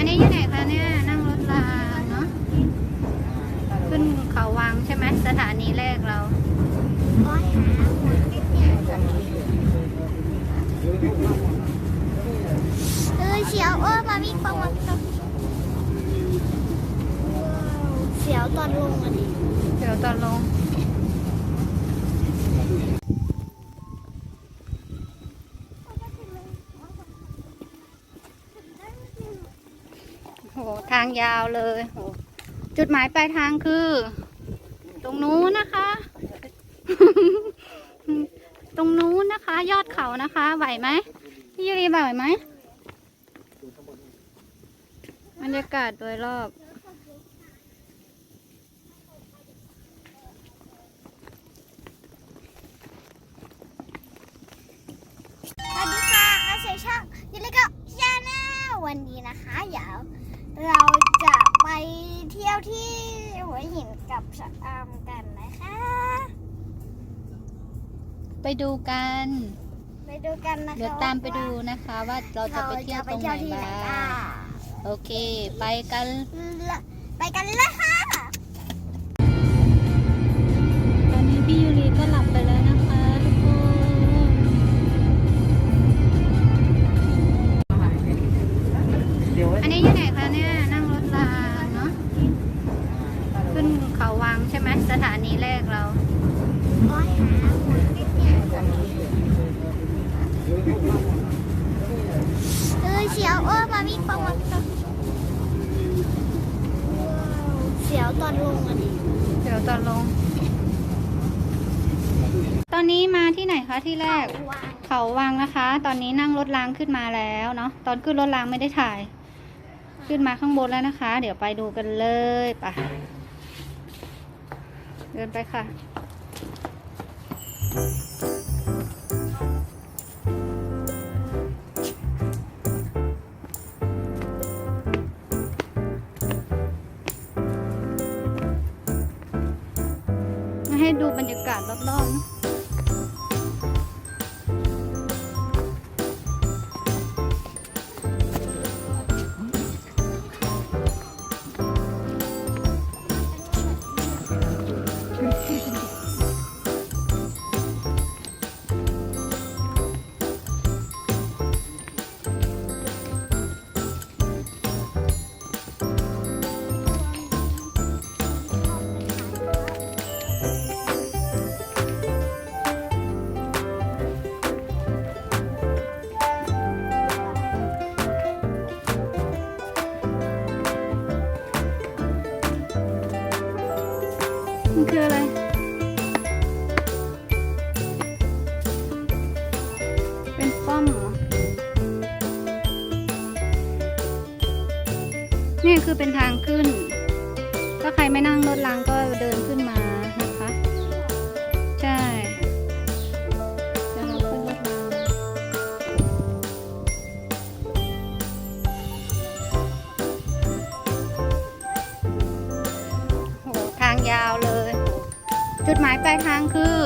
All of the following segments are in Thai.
อันนี้ยู่ไหนคะเนี่ยนั่งรถรางเนาะขึ้นเขาวังใช่ไหมสถานีแรกเราเออเสียวเออมาวิ่ประมาณว้าวเสียวตอนลงอะดิเดี๋ยวตอนลง หทางยาวเลยโหจุดหมายปลายทางคือ ตรงนู้นนะคะ ตรงนู้นนะคะ ยอดเขานะคะ ไหวไหมพี่ยูรีไหวไหมบรรยากาศโดยรอบสวัสดีค่ะอาเซช่างยินดีกับชาแนลวันนี้นะคะ เดี๋ยว เราจะไปเที่ยวที่หัวหินกับสะอามกันนะคะ ไปดูกัน ไปดูกันนะคะเดี๋ยวตามไปดูนะคะว่าเราจะไปเที่ยวตรงไหนที่บ้าบ้าง โอเค ไปกัน ไปกันเลยค่ะ สถานีแรกเราเออเสียวเออมาวิ่งประมาเสียวตอนลงอะดิเดี๋ยวตอนลง ตอนนี้มาที่ไหนคะที่แรก เขาวังนะคะ ตอนนี้นั่งรถรางขึ้นมาแล้วเนาะตอนขึ้นรถรางไม่ได้ถ่าย ขึ้นมาข้างบนแล้วนะคะ เดี๋ยวไปดูกันเลยไป เดินไปค่ะมาให้ดูบรรยากาศรอบๆเนะ นี่คือเป็นทางขึ้น ถ้าใครไม่นั่งรถรางก็เดินขึ้นมานะคะ ใช่เดี๋ยวเราขึ้นรถรางโหทางยาวเลย จุดหมายปลายทางคือ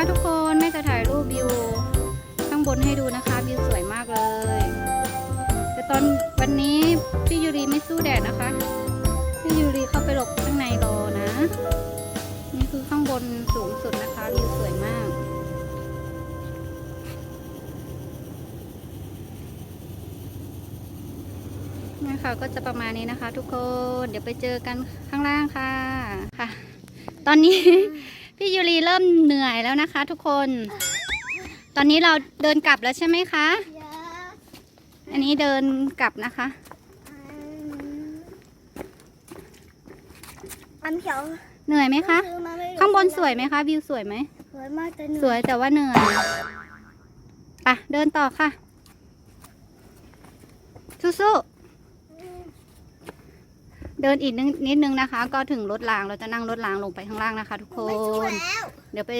นะคะทุกคนแม่จะถ่ายรูปวิวข้างบนให้ดูนะคะวิวสวยมากเลย แต่ตอนวันนี้พี่ยูรีไม่สู้แดดนะคะ พี่ยูรีเข้าไปหลบข้างในรอนะ นี่คือข้างบนสูงสุดนะคะวิวสวยมากนี่ค่ะก็จะประมาณนี้นะคะ ทุกคนเดี๋ยวไปเจอกันข้างล่างค่ะค่ะ ตอนนี้ พี่ยูรีเริ่มเหนื่อยแล้วนะคะ ทุกคน ตอนนี้เราเดินกลับแล้วใช่ไหมคะเยอะอันนี้เดินกลับนะคะ อันเขียวเหนื่อยไหมคะ ซื้อมไม่รู้ข้างบนสวยไหมคะ วิวสวยไหม สวยมากแต่เหนื่สวยแต่ว่าเหนื่อยไปะเดินต่อค่ะ สู้ๆ เดินอีกนิดนิดนึงนะคะ ก็ถึงรถรางเราจะนั่งรถรางลงไปข้างล่างนะคะ ทุกคไม่สวยนแล้วเดี๋ยวไป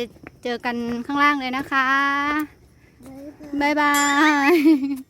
เจอกันข้างล่างเลยนะคะ บ๊ายบายบ๊ายบาย